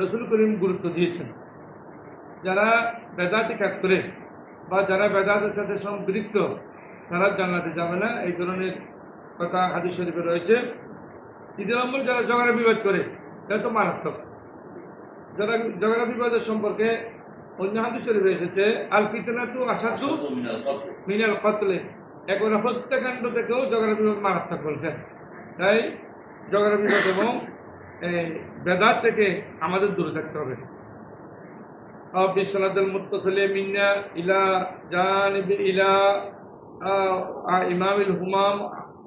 রসুল করিম গুরুত্ব দিয়েছেন। যারা বেদাতে কাজ করে বা যারা বেদাতের সাথে সম্পৃক্ত, তারা জানলাতে যাবে না। এই ধরনের কথা হাদিস শরীফে রয়েছে। তৃতীয় নম্বর যারা ঝগড়া বিবাদ করে, তারা তো মারাত্মক। যারা ঝগড়া বিবাদের সম্পর্কে অন্য হাদিস শরীফে এসেছে, আল ফিতনা আসা আসাদ মিনাল কতলে। একবার হত্যাকাণ্ড থেকেও ঝগড়া বিবাদ মারাত্মক বলছেন। তাই ঝগড়া বিবাদ এবং বেদাত থেকে আমাদের দূরে থাকতে হবে رب السند المتصل منا إلى جانب إلى آه، آه، إمام الهمام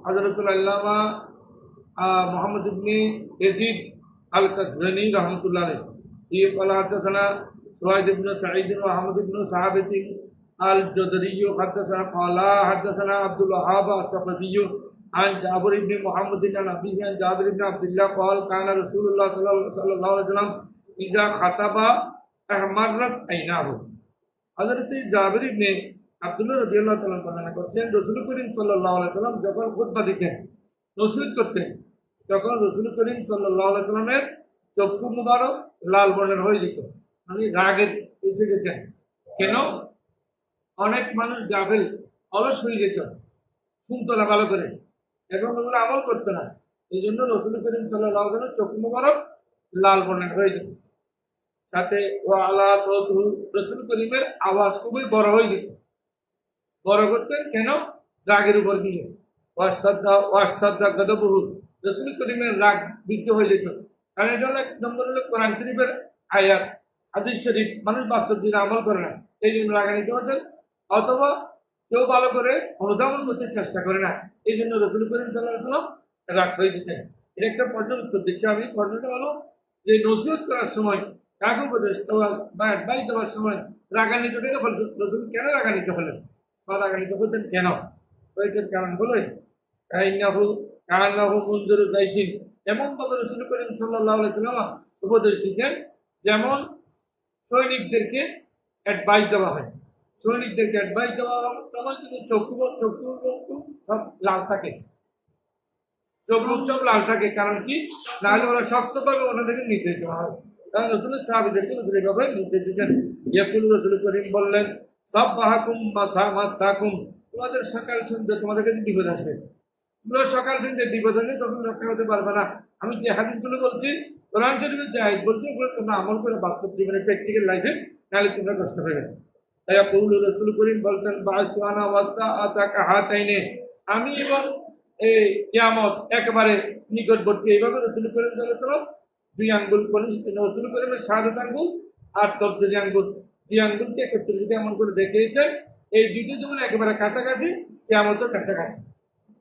حضرت العلامة آه، محمد بن يزيد الكسبني رحمة الله عليه في قال حدثنا سويد بن سعيد وحمد بن ثابت الجدري حدثنا قال حدثنا عبد الوهاب الصفدي عن جابر بن محمد عن أبيه عن جابر بن عبد الله قال كان رسول الله صلى الله- صلى الله عليه وسلم إذا خطب আহমাররাত আইনাহু হযরত জাবির ইবনে আব্দুল্লাহ রাদিয়াল্লাহু তাআলা বর্ণনা করছেন রাসূল করিম সাল্লাল্লাহু আলাইহি সাল্লাম যখন খুতবা দিতেন নসিহত করতেন তখন রাসূল করিম সাল্লাল্লাহু আলাইহি সাল্লামের চক্ষু মুবারক লাল বর্ণের হয়ে যেত মানে রাগে এসে যেতেন কেন অনেক মানুষ গাফেল অলস হয়ে যেত শুনতো না ভালো করে এখন ওগুলো আমল করতো না এই জন্য রসুল করিম সাল্লাম চক্ষু মুবারক লাল বর্ণের হয়ে সাথে ও আল্লাহ রসুল করিমের আওয়াজ খুবই বড় হয়ে যেত। বড় করতেন কেন? রাগের উপর দিয়ে। ওয়াস্তাদা ওয়াস্তাদা গদবহু রসুল করিমের রাগ বৃদ্ধি হয়ে যেত। কারণ এটা হলো এক নম্বর হলো কোরআন শরীফের আয়াত। হাদিস শরীফ, মানুষ বাস্তব দিনে আমল করে না। এই জন্য রাগান্বিত হতেন। অথবা কেউ ভালো করে অনুধাবন করতে চেষ্টা করে না। এই জন্য রসুল করিম সাল্লাহ রাগ হয়ে যেতেন। এটা একটা পর্যন্ত উত্তর দিচ্ছি আমি। পর্যন্ত হলো যে নসিহত করার সময় কাকে উপদেশ দেওয়া বা অ্যাডভাইস দেওয়ার সময় রাগান্বিত থেকে বলতো রসুল কেন রাগান্বিত হলেন? বা রাগান্বিত হতেন কেন? ওইটার কারণ হলো কাইনাহু কানাহু মঞ্জুর গাইসিন এমন ভাবে রসুল করিম সাল্লাহ সাল্লাম উপদেশ দিতেন, যেমন সৈনিকদেরকে অ্যাডভাইস দেওয়া হয়। সৈনিকদেরকে অ্যাডভাইস দেওয়া সময় কিন্তু চক্ষু চক্ষু সব লাল থাকে। চোখ চোখ লাল থাকে, কারণ কি? নাহলে ওরা শক্তভাবে ওনাদেরকে নির্দেশ দেওয়া হয় কারণ রসুলের সাহাবিদেরকে রসুল এভাবে নির্দেশ দিতেন। ইয়াকুল রসুল করিম বললেন সব বাহাকুম মাসা মাসাকুম তোমাদের সকাল শুনতে তোমাদের কাছে বিপদ আসবে। তোমরা সকাল শুনতে বিপদ আসবে তখন রক্ষা হতে পারবে না। আমি যে হাদিসগুলো বলছি, কোরআন শরীফের যে আয়াত বলছি ওগুলো তোমরা আমল করে বাস্তব জীবনে প্র্যাকটিক্যাল লাইফে তাহলে তোমরা কষ্ট পাবে ইয়াকুল রসুল করিম বলতেন বাসওয়ানা ওয়াসা আতাকা হাতাইনে আমি এবং এই কিয়ামত একেবারে নিকটবর্তী এইভাবে রসুল করিম সাল্লাল্লাহু দুই আঙ্গুল কনিষ্ঠ রসুল করিমের সাহায্য আঙ্গুল আর তবদি আঙ্গুল। দুই আঙ্গুলকে একত্রিত এমন করে দেখিয়েছেন এই দুইটি যেমন একেবারে কাছাকাছি, কেয়ামতের কাছাকাছি।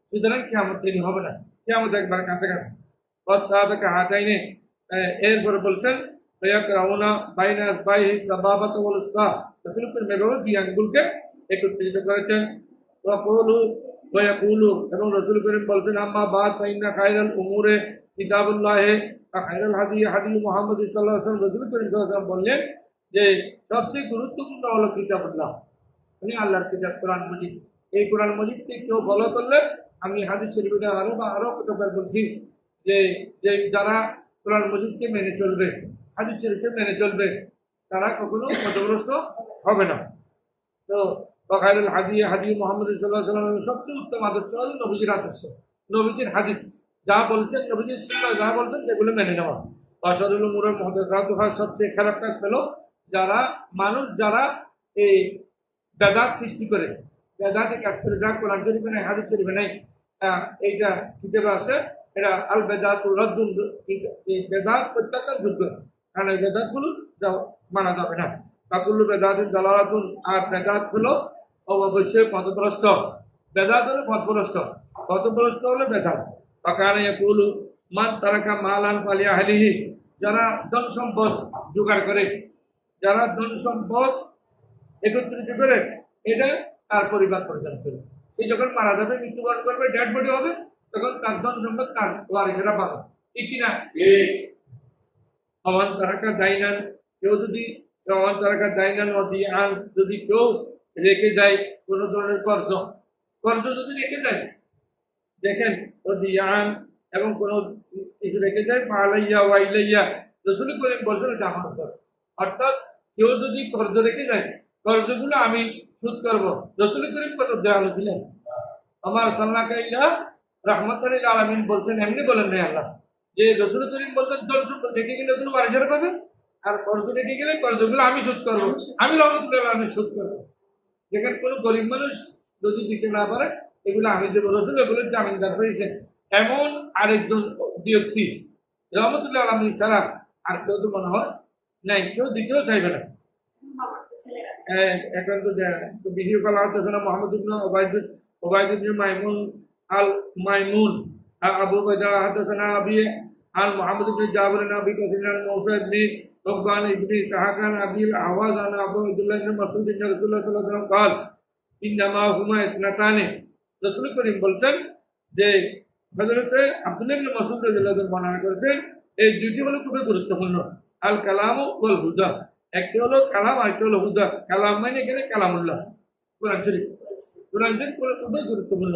সুতরাং কেয়ামত দেরি হবে না। কেয়ামত একবারে কাছাকাছি। বস সাহাবাকে হাতাইনে এরপরে বলছেন রাউনা বাইনাস বাই সাবাবাত ওয়াল রসুল করিম এভাবে দুই আঙ্গুলকে একত্রিত করেছেন। ওয়াকুলু ওয়াকুলু এবং রসুল করিম বলছেন, আম্মা বাদ, ফাইন্না খায়রাল উমুরে কিতাবুল্লাহে খায়রাল হাদি হাদি মুহাম্মদ সাল্লাল্লাহু আলাইহি রসুল করিম সাল্লাল্লাহু বললেন যে, সবচেয়ে গুরুত্বপূর্ণ হলো কিতাবুল্লাহ। মানে আল্লাহর কিতাব, কোরআন মজিদ। এই কোরআন মজিদকে কেউ ফলো করলে আমি হাদিস শরীফে আরও বা আরও কতবার বলছি যে যে যারা কোরআন মজিদকে মেনে চলবে হাদিস শরীফকে মেনে চলবে। তারা কখনো পথভ্রষ্ট হবে না। তো বখায়রুল হাদি হাদি মোহাম্মদ সাল্লাহ সাল্লামের সবচেয়ে উত্তম আদর্শ হল নবীজির আদর্শ। নবীজির হাদিস, যা বলছেন, নবীজির সুন্নাহ যা বলছেন, সেগুলো মেনে নেওয়া। অসরুল মুরের মহদাত সবচেয়ে খারাপ কাজ পেল যারা, মানুষ যারা এই বেদাত সৃষ্টি করে, বেদাতে কাজ করে, যা কোরআন শরীফে নাই, হাদিস শরীফে নাই এইটা কিতাবে আছে, এটা আল বেদাত রদ্দুন বেদাত প্রত্যাখ্যান যোগ্য কারণ এই বেদাতগুলো মানা যাবে না। কাকুল্লু বেদাতিন দালালাতুন আর বেদাত হলো অবশ্যই পথভ্রষ্ট। বেদাত হলো পথভ্রষ্ট। পথভ্রষ্ট হলো বেদাত। অকালে ইয়াকুলু, মান তারাকা মালান ফালি আহলিহি যারা ধন সম্পদ জোগাড় করে, যারা ধন সম্পদ একত্রিত করে, এটা তার পরিবার পরিচালনা করে। সে যখন মারা যাবে, মৃত্যুবরণ করবে, ডেড বডি হবে, তখন তার ধন সম্পদ তার ওয়ারিসেরা পাবে। ঠিক কিনা? সমাজ তারাকা দাইনান কেউ যদি সমাজ তারাকা দাইনান আন যদি কেউ রেখে যায়, কোনো ধরনের কর্জ। কর্জ যদি রেখে যায়, দেখেন আন এবং কোনো কিছু রেখে যায় পালাইয়া ওয়াইলাইয়া রসুল করিম বলছেন, এটা আমার ঘর অর্থাৎ কেউ যদি কর্জ রেখে যায়, কর্জগুলো আমি সুদ করব। রসুল করিম কত দেওয়া ছিলেন আমার সাল্লাহ রহমত আলমিন বলছেন, এমনি বলেন নাই আল্লাহ। যে রসুল করিম বলতেন দল সম্পদ রেখে গেলে তুমি বাড়ি পাবে আর কর্জ রেখে গেলে কর্জগুলো আমি শোধ করব। আমি রহমতুল্লাহ আমি শোধ করব। যেখানে কোনো গরিব মানুষ যদি দিতে না পারে এগুলো আমি দেবো। রসুল এগুলো জামিনদার হয়েছেন। এমন আরেকজন ব্যক্তি রহমতুল্লাহ আলমী ছাড়া আর কেউ তো মনে হয় নাই কেউ দিতেও চাইবে না। হ্যাঁ, এখন তো না। ভিডিও কল হতেছে না মোহাম্মদ ওবায়দুল ওবায়দুল মাইমুন আল মাইমুন আবু বাইদা হাদাসানা আবি عن محمد بن جابر بن ابي كثير عن موسى بن عقبان بن اسحاق عن ابي الاعواز عن ابو عبد الله بن مسعود ان رسول الله صلى الله عليه وسلم قال انما هما اثنتان রসুল করিম বলছেন যে হজরতে আব্দুল্লাহ ইবনে মাসউদ রাদিয়াল্লাহু আনহু বর্ণনা করেছেন এই দুটি হলো খুবই গুরুত্বপূর্ণ আল কালাম ওয়াল হুদা একটি হলো কালাম আর একটি হলো হুদা কালাম মানে এখানে কালামুল্লাহ কোরআন শরীফ কোরআন শরীফ হলো খুবই গুরুত্বপূর্ণ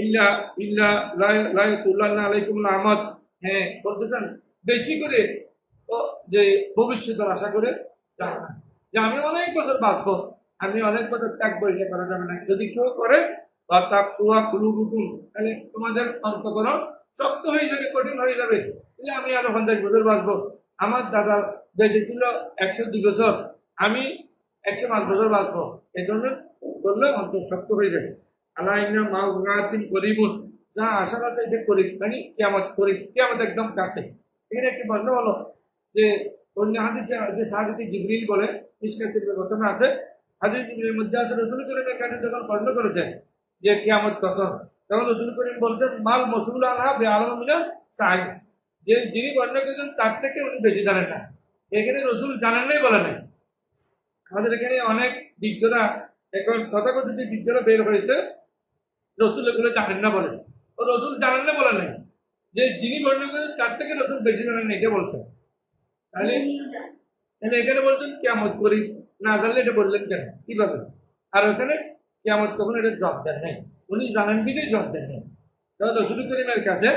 ইল্লা ইল্লা লায়াতুল্লাহ আলাইকুম আহমদ হ্যাঁ বলতেছেন, বেশি করে যে ভবিষ্যতের আশা করে। যে আমি অনেক বছর বাঁচবো, আমি অনেক বছর ত্যাগ করে, এটা করা যাবে না। যদি কেউ করে বা তাপ সুয়া কুলু বুকুন তাহলে তোমাদের অন্তকরণ শক্ত হয়ে যাবে, কঠিন হয়ে যাবে। যে আমি আরও পঞ্চাশ বছর বাঁচবো। আমার দাদা বেঁচে ছিল একশো দুই বছর, আমি একশো পাঁচ বছর বাঁচবো। এই জন্য করলে অন্তর শক্ত হয়ে যাবে আলাইনা মাউগাতিন যা আছে মানে একদম কাছে। এখানে একটি হলো যে, অন্য হাদিসে যে বলে আছে মধ্যে আছে, রসুল করিমের কাছে যে তখন রসুল করিম বলছেন, মাল মসুল আল্লাহ বে আলমিনা সাহেব যে যিনি বর্ণ করেছেন, তার থেকে উনি বেশি জানেন না। এখানে রসুল জানেন নাই বলে নাই। আমাদের এখানে অনেক বিজ্ঞরা এখন তথাকথিত বিজ্ঞরা বের হয়েছে। রসুল এগুলো জানেন না বলে। ও রসুল জানেন না বলে নাই। যে যিনি বর্ণনা করেন তার থেকে রসুল বেশি জানেন না এটা বলছেন। তাহলে তাহলে এখানে বলছেন কেমত করি না জানলে এটা বললেন কেন? কীভাবে? আর ওখানে কেমত কখন এটা জব দেন নাই। উনি জানেন বিধেই জব দেন নাই। তো রসুল করিমের কাছে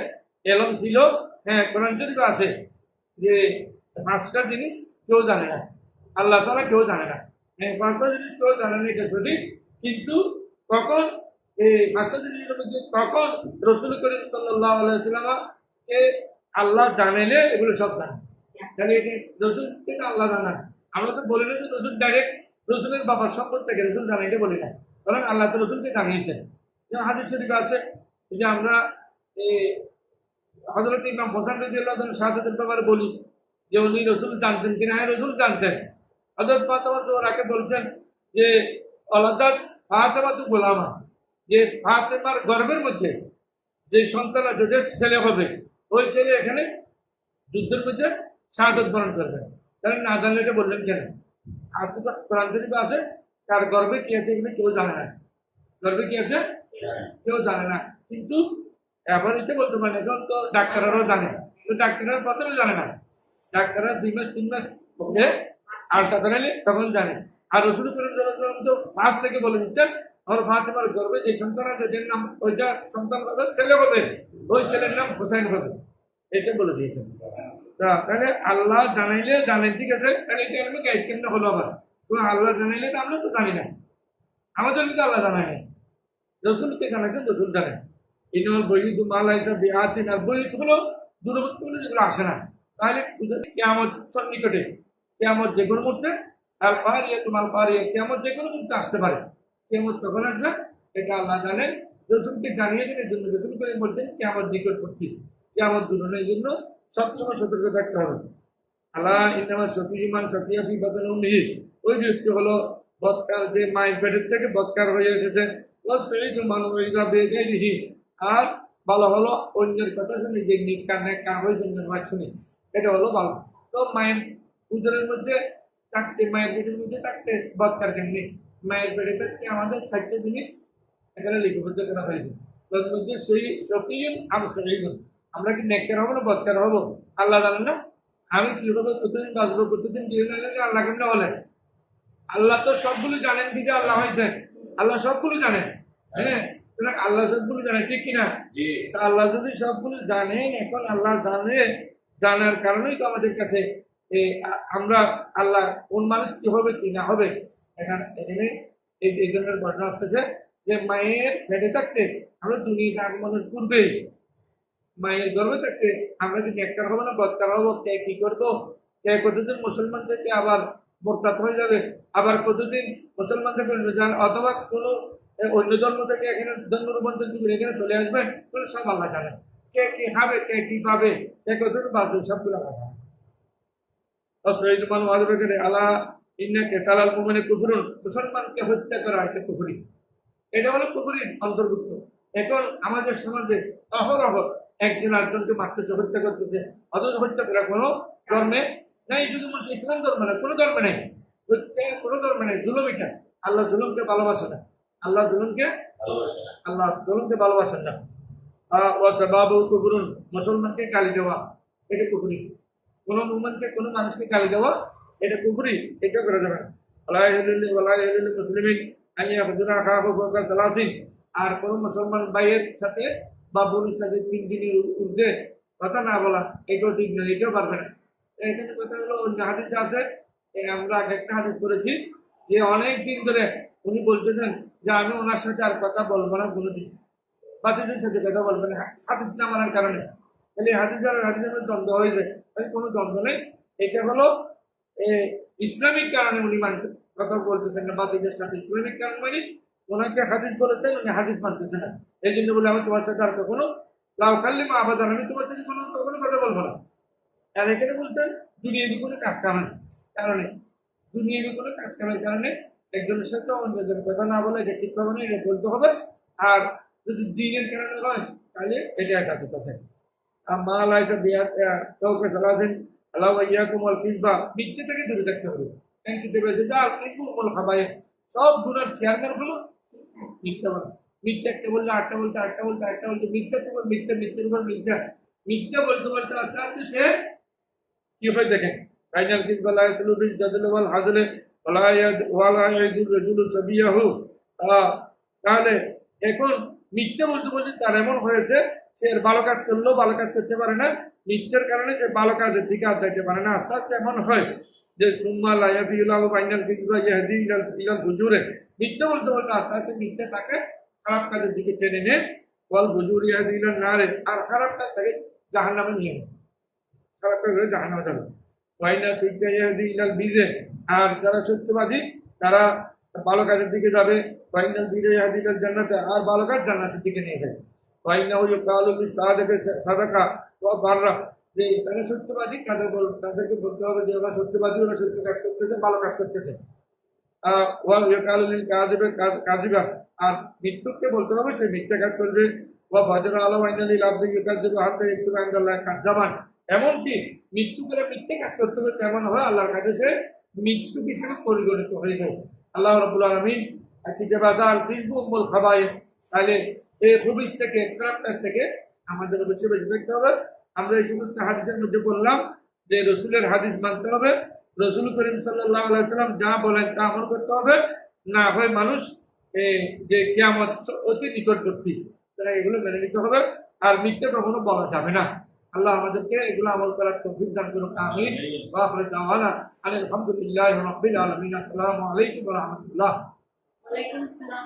এলম ছিল হ্যাঁ কোরআন শরীফ আছে যে পাঁচটা জিনিস কেউ জানে না। আল্লাহ ছাড়া কেউ জানে না। হ্যাঁ পাঁচটা জিনিস কেউ জানে না এটা সঠিক। কিন্তু কখন এই জিনিসের মধ্যে কখন রসুল করিম সাল্লাহ কে আল্লাহ জানেলে এগুলো সব জানে। তাহলে এটি রসুল থেকে আল্লাহ জানা আমরা তো বলি না যে রসুল ডাইরেক্ট রসুলের বাবার সম্পদ থেকে রসুল জানা, এটা বলি না। কারণ আল্লাহ তো রসুলকে জানিয়েছেন। যেমন হাদিস শরীফ আছে যে আমরা এই হজরত ইমাম হোসেন রদি আল্লাহ ব্যাপারে বলি যে উনি রসুল জানতেন কিনা? হ্যাঁ রসুল জানতেন। হজরত ফাতেমা তো বলছেন যে আলাদাত ফাতেমা তো গোলামা। যে ফাতেমার গর্বের মধ্যে, যে সন্তান আছে যে ছেলে হবে, ওই ছেলে এখানে যুদ্ধের মধ্যে শাহাদত বরণ করবে। তাহলে না জানলে এটা বললেন কেন? আর তো আছে, তার গর্বে কি আছে এগুলো কেউ জানে না। গর্বে কি আছে? কেউ জানে না। কিন্তু এখন এটা বলতে পারে না এখন তো ডাক্তাররাও জানে। তো ডাক্তাররা প্রথমে জানে না। ডাক্তাররা দুই মাস, তিন মাস পরে আলটা করালে তখন জানে। আর ওষুধ সাল্লাল্লাহু তো ফার্স্ট থেকে বলে দিচ্ছেন আমার ফাতেমার গর্বে যে সন্তান আছে যার নাম ওইটা সন্তান হবে ছেলে হবে ওই ছেলের নাম হোসাইন হবে এটা বলে দিয়েছেন তা তাহলে আল্লাহ জানাইলে জানেন ঠিক আছে তাহলে এটা আমি গাইড কেন হলো আবার তো আল্লাহ জানাইলে তো আমরা তো জানি না আমাদের কিন্তু আল্লাহ জানাই নাই রসুলকে জানাইছেন রসুল জানেন ইনল বৈদ্য মাল আইসা বিহাতিন আর বৈদ্য হলো দূরবর্তী হলো যেগুলো আসে না তাহলে কেমন সন্নিকটে কেমন যে কোনো মুহূর্তে আল পাহাড়িয়া তোমার পাহাড়িয়া কেমন যে কোনো মুহূর্তে আসতে পারে কেমন তখন আসবে, এটা আল্লাহ জানেন রসুলকে জানিয়েছেন, এই জন্য রসুল করে বলছেন কেমন নিকট করছি আমার দূরণের জন্য সবসময় সতর্ক থাকতে হবে? আল্লাহ, ইন্নামা সফিমান সফিয়া ফি বাদন উম্মিহি। ওই ব্যক্তি হলো বৎকার, যে মায়ের পেটের থেকে বৎকার হয়ে এসেছে। ও সেই মানবিকা বেগাইহি আর ভালো হলো অন্যের কথা শুনে, যে নিকা নেকা হয়ে জন্য মাছ শুনে। এটা হলো ভালো তো মায়ের উদরের মধ্যে থাকতে, মায়ের পেটের মধ্যে থাকতে বৎকার কেমনি? মায়ের পেটে থাকতে আমাদের চারটে জিনিস এখানে লিপিবদ্ধ করা হয়েছে তার মধ্যে সেই আর সহিগুন আমরা কি নেককার হব না বৎকার হব আল্লাহ জানেন না আমি কীভাবে প্রতিদিন বাঁচবো প্রতিদিন জীবন আল্লাহ কেমনে বলেন আল্লাহ তো সবগুলো জানেন বিধে আল্লাহ হয়েছে আল্লাহ সবগুলো জানেন হ্যাঁ আল্লাহ সবগুলো জানেন ঠিক কিনা তা আল্লাহ যদি সবগুলো জানেন এখন আল্লাহ জানে জানার কারণেই তো আমাদের কাছে আমরা আল্লাহ কোন মানুষ কি হবে কি না হবে এখানে এখানে এই ধরনের ঘটনা আসতেছে যে মায়ের পেটে থাকতে আমরা দুনিয়াতে আগমনের পূর্বেই মায়ের গর্ভে থাকতে আমরা কি নেককার হব না বৎকার হব, কে কি করব? কে কতদিন মুসলমান থেকে আবার মোরতাদ হয়ে যাবে? আবার কতদিন মুসলমান থেকে অথবা কোনো অন্য ধর্ম থেকে এখানে ধর্ম রূপান্তরিত করে এখানে চলে আসবে কোনো সব আল্লাহ জানে। কে কি খাবে, কে কি পাবে, কে কতদিন বাঁচবে, সবগুলো আল্লাহ জানে। অসৈদ ইন্নাকে তালাল মুমিনে কুফরুন মুসলমানকে হত্যা করা এটা কুফরি। এটা হলো কুফরির অন্তর্ভুক্ত। এখন আমাদের সমাজে অহরহ একজন আরেকজনকে মারতেছে হত্যা করতেছে অথচ হত্যা করা কোনো ধর্মে নাই শুধু ইসলাম ধর্ম না কোনো ধর্মে নেই। হত্যা কোনো ধর্মে নেই জুলুম এটা। আল্লাহ জুলুমকে ভালোবাসে না। আল্লাহ জুলুমকে আল্লাহ জুলুমকে ভালোবাসেন না। আহ, ও সবাবু কুবরুন মুসলমানকে গালি দেওয়া এটা কুফরি। কোনো মুসলমানকে কোনো মানুষকে গালি দেওয়া এটা কুফরি এটা করা যাবে না ওলা ইহলিল মুসলিমিন সালাসিন। আর কোনো মুসলমান ভাইয়ের সাথে বা বোনের সাথে তিন দিনের ঊর্ধ্বে কথা না বলা, এটাও ঠিক নয় এটাও পারবে না। এখানে কথা হলো, অন্য হাদিস আছে আমরা আগে একটা হাদিস করেছি যে অনেক দিন ধরে উনি বলতেছেন যে আমি ওনার সাথে আর কথা বলব না কোনোদিন। বাতিদের সাথে কথা বলব না, হাদিস না মানার কারণে। তাহলে হাদিস আর হাদিসের দ্বন্দ্ব হয়ে যায় কোনো দ্বন্দ্ব নেই। এটা হলো ইসলামিক কারণে উনি মানতে, কথা বলতেছেন না বাতিদের সাথে ইসলামিক কারণ মানে ওনাকে হাদিস বলেছেন, উনি হাদিস মানতেছে না। এই জন্য বলে, আমি তোমার সাথে আর কখনো লাউ খাল্লি মা আবাদান, আমি তোমার সাথে কোনো কখনো কথা বলব না। আর এখানে বলতেন দুনিয়াবি কোনো কাজ কামেন কারণে দুনিয়াবি কোনো কাজ কামের কারণে একজনের সাথে অন্যজনের কথা না বলে, এটা ঠিক হবে না, এটা বলতে হবে। আর যদি দিনের কারণে হয়, তাহলে এটা একা কথা মা লাইসা বিয়া কাউকে সালাছেন আল্লাহ ইয়াকুম আল কিসবা। মিথ্যে থেকে দূরে থাকতে হবে। কেন কি দেবে যে যা কিসবু মল খাবাই সব গুণার চেয়ারম্যান হলো মিথ্যা বলা। মিথ্যা একটা বললে আটটা বলতে আটটা বলতে আটটা বলতে মিথ্যা তোমার মিথ্যা মিথ্যের উপর মিথ্যা। মিথ্যা বলতে বলতে আস্তে আস্তে সে কি হয় দেখেন? ফাইনাল কিস বলা হয়েছিল বিশ জাদুল ওয়াল হাজলে ওয়ালা ইয়াদ- ওয়ালা ইয়াদুল রাজুলু সাবিয়াহু। তাহলে এখন মিথ্যা বলতে বলতে তার এমন হয়েছে, সে এর ভালো কাজ করলেও ভালো কাজ করতে পারে না। মিথ্যের কারণে সে ভালো কাজের দিকে আর যাইতে পারে না। আস্তে আস্তে এমন হয় যে, সুম্মা লাইয়াফিউল্লাহ ফাইনাল কিস বা ইয়াহদি ইলাল ইলাল হুজুরে। মিথ্যা বলতে বলতে আস্তে আস্তে মিথ্যে তাকে খারাপ কাজের দিকে টেনে নিয়ে, ওয়াল হুজুর ইয়াহদি ইলাল নারে, আর খারাপ কাজ তাকে জাহান্নামে নিয়ে। খারাপ কাজ হয়ে জাহান্নামে যাবে। ওয়াইনা সুইটা ইয়াহদি ইলাল বিজে আর যারা সত্যবাদী, তারা ভালো কাজের দিকে যাবে বিজে ইয়াহদি ইলাল জান্নাতে আর ভালো কাজ জান্নাতের দিকে নিয়ে যাবে ওয়াইনা ওই কালু সাদাকে সাদাকা ও বাররা যে তারা সত্যবাদী তাদের বল তাদেরকে বলতে হবে যে ওরা সত্যবাদী ওরা সত্য কাজ করতেছে ভালো কাজ করতেছে। আহ, ওয়া ইয়াকালুল কাযিবা কাযিবা আর মৃত্যুকে বলতে হবে সে মিথ্যা কাজ করবে। ওয়া ফাজর আলা ওয়াইনালিল আবদি ইউকাযিবু হাত্তা ইয়াকতুবা ইনদাল্লাহ কাযযাবান এমনকি মৃত্যু করে মিথ্যে কাজ করতে হবে তেমন হয় আল্লাহর কাছে সে মৃত্যু হিসেবে পরিগণিত হয়ে যায়। আল্লাহ রাব্বুল আলামিন ফিসবু উম্মুল খাবাইস তাহলে এই খুবিস থেকে, খারাপ থেকে আমাদের অবশ্যই বেঁচে থাকতে হবে। আমরা এই সমস্ত হাদিসের মধ্যে বললাম যে রসুলের হাদিস মানতে হবে। রসুল করিম সাল্লাহ আলাইসাল্লাম যা বলেন তা আমল করতে হবে। না হয় মানুষ যে কেয়ামত অতি নিকটবর্তী, তারা এগুলো মেনে নিতে হবে। আর মিথ্যে কখনো বলা যাবে না। আল্লাহ আমাদেরকে এগুলো আমল করার তৌফিক দান করুন আমিন। ওয়া আখিরু দাওয়ানা আলহামদুলিল্লাহি রাব্বিল আলামিন। আসসালামু আলাইকুম ওয়া রাহমাতুল্লাহ। ওয়ালাইকুম আসসালাম।